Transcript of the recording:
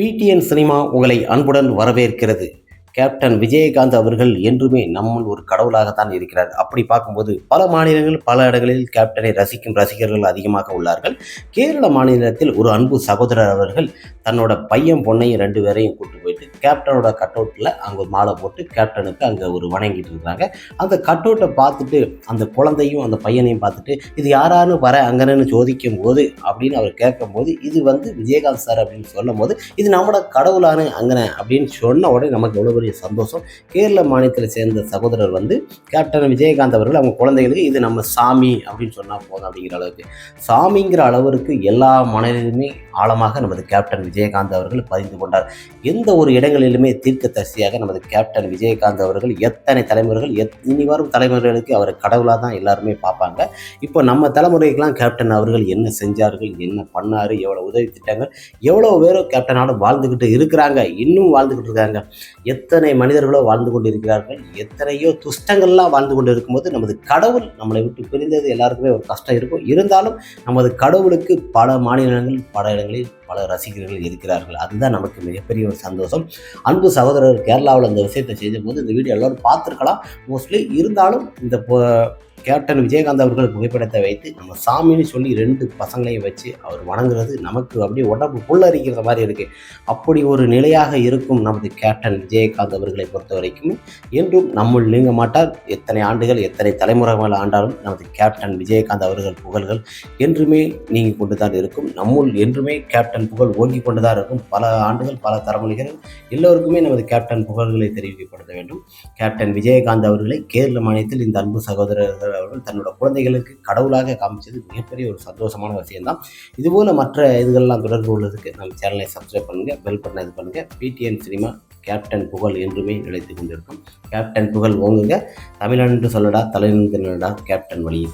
PTN cinema உங்களை அன்புடன் வரவேற்கிறது. கேப்டன் விஜயகாந்த் அவர்கள் என்றுமே நம்முள் ஒரு கடவுளாகத்தான் இருக்கிறார். அப்படி பார்க்கும்போது பல மாநிலங்கள் பல இடங்களில் கேப்டனை ரசிக்கும் ரசிகர்கள் அதிகமாக உள்ளார்கள். கேரள மாநிலத்தில் ஒரு அன்பு சகோதரர் அவர்கள் தன்னோட பையன் பொண்ணையும் ரெண்டு பேரையும் கூட்டு போயிட்டு கேப்டனோட கட் அவுட்டில் அங்கே மாலை போட்டு கேப்டனுக்கு அங்கே ஒரு வணங்கிட்டு இருக்கிறாங்க அந்த கட் அவுட்டை பார்த்துட்டு அந்த குழந்தையும் அந்த பையனையும் பார்த்துட்டு இது யாரானு வர அங்கன்னு சோதிக்கும் போது அப்படின்னு அவர் கேட்கும்போது இது வந்து விஜயகாந்த் சார் அப்படின்னு சொல்லும் போது இது நம்மளோட கடவுளான அங்கன அப்படின்னு சொன்ன உடனே நமக்கு எவ்வளோ பெரிய சந்தோஷம். கேரள மாநிலத்தில் சேர்ந்த சகோதரர் வந்து கேப்டன் விஜயகாந்த் அவர்கள் அவங்க குழந்தைகளுக்கு இது நம்ம சாமி அப்படின்னு சொன்னால் போதும் அப்படிங்கிற அளவுக்கு. சாமிங்கிற அளவிற்கு எல்லா மனதிலுமே ஆழமாக நமது கேப்டன் விஜயகாந்த் அவர்கள் பதிந்து கொண்டார். எந்த ஒரு இடங்களிலுமே தீர்க்க தரிசியாக நமது கேப்டன் விஜயகாந்த் அவர்கள் எத்தனை தலைமுறைகள் எத் இனி வரும் தலைமுறைகளுக்கு அவர் கடவுளாக தான் எல்லாருமே பார்ப்பாங்க. இப்போ நம்ம தலைமுறைக்கெல்லாம் கேப்டன் அவர்கள் என்ன செஞ்சார்கள் என்ன பண்ணார் எவ்வளோ உதவி திட்டங்கள் எவ்வளோ பேரோ கேப்டனாலும் வாழ்ந்துக்கிட்டு இருக்கிறாங்க இன்னும் வாழ்ந்துக்கிட்டு இருக்காங்க. எத்தனை எத்தனை மனிதர்களோ வாழ்ந்து கொண்டு இருக்கிறார்கள் எத்தனையோ துஷ்டங்கள்லாம் வாழ்ந்து கொண்டு இருக்கும்போது நமது கடவுள் நம்மளை விட்டு பிரிந்தது எல்லாருக்குமே ஒரு கஷ்டம் இருக்கும். இருந்தாலும் நமது கடவுளுக்கு பல மாநிலங்களில் பல இடங்களில் பல ரசிகர்கள் இருக்கிறார்கள். அதுதான் நமக்கு மிகப்பெரிய ஒரு சந்தோஷம். அன்பு சகோதரர் கேரளாவில் இந்த விஷயத்தை செய்தபோது இந்த வீடியோ எல்லோரும் பார்த்துருக்கலாம். மோஸ்ட்லி இருந்தாலும் இந்த கேப்டன் விஜயகாந்த் அவர்கள் புகைப்படத்தை வைத்து நம்ம சாமின்னு சொல்லி ரெண்டு பசங்களையும் வச்சு அவர் வணங்குறது நமக்கு அப்படியே உடம்பு புல்லரிக்கிற மாதிரி இருக்குது அப்படி ஒரு நிலையாக இருக்கும் நமது கேப்டன் விஜயகாந்த் அவர்களை பொறுத்த வரைக்கும். என்றும் நம்முள் நீங்க மாட்டார் எத்தனை ஆண்டுகள் எத்தனை தலைமுறைகள் ஆண்டாலும் நமது கேப்டன் விஜயகாந்த் அவர்கள் புகழ்கள் என்றுமே நீங்கி கொண்டு தான் இருக்கும். நம்முள் என்றுமே கேப்டன் புகழ் ஓங்கி கொண்டு தான் இருக்கும். பல ஆண்டுகள் பல தலைமுறைகள் எல்லோருக்குமே நமது கேப்டன் புகழ்களை தெரிவிக்கப்படுத்த வேண்டும். கேப்டன் விஜயகாந்த் அவர்களை கேரள மாநிலத்தில் இந்த அன்பு சகோதரர்கள் அவர்கள் தன்னோட குழந்தைகளுக்கு கடவுளாக காமிச்சது மிகப்பெரிய ஒரு சந்தோஷமான விஷயம்தான். இதுபோல் மற்ற இதுகள்லாம் தொடர்பு உள்ளதுக்கு நம்ம சேனலை சப்ஸ்கிரைப் பண்ணுங்கள் பெல் பட்டனை இது பண்ணுங்கள் பிடிஎன் சினிமா கேப்டன் புகழ் என்றுமே நிலைத்து கொண்டிருக்கும். கேப்டன் புகழ் ஓங்குங்க. தமிழன்று சொல்லடா தலைநின்றடா கேப்டன் வழி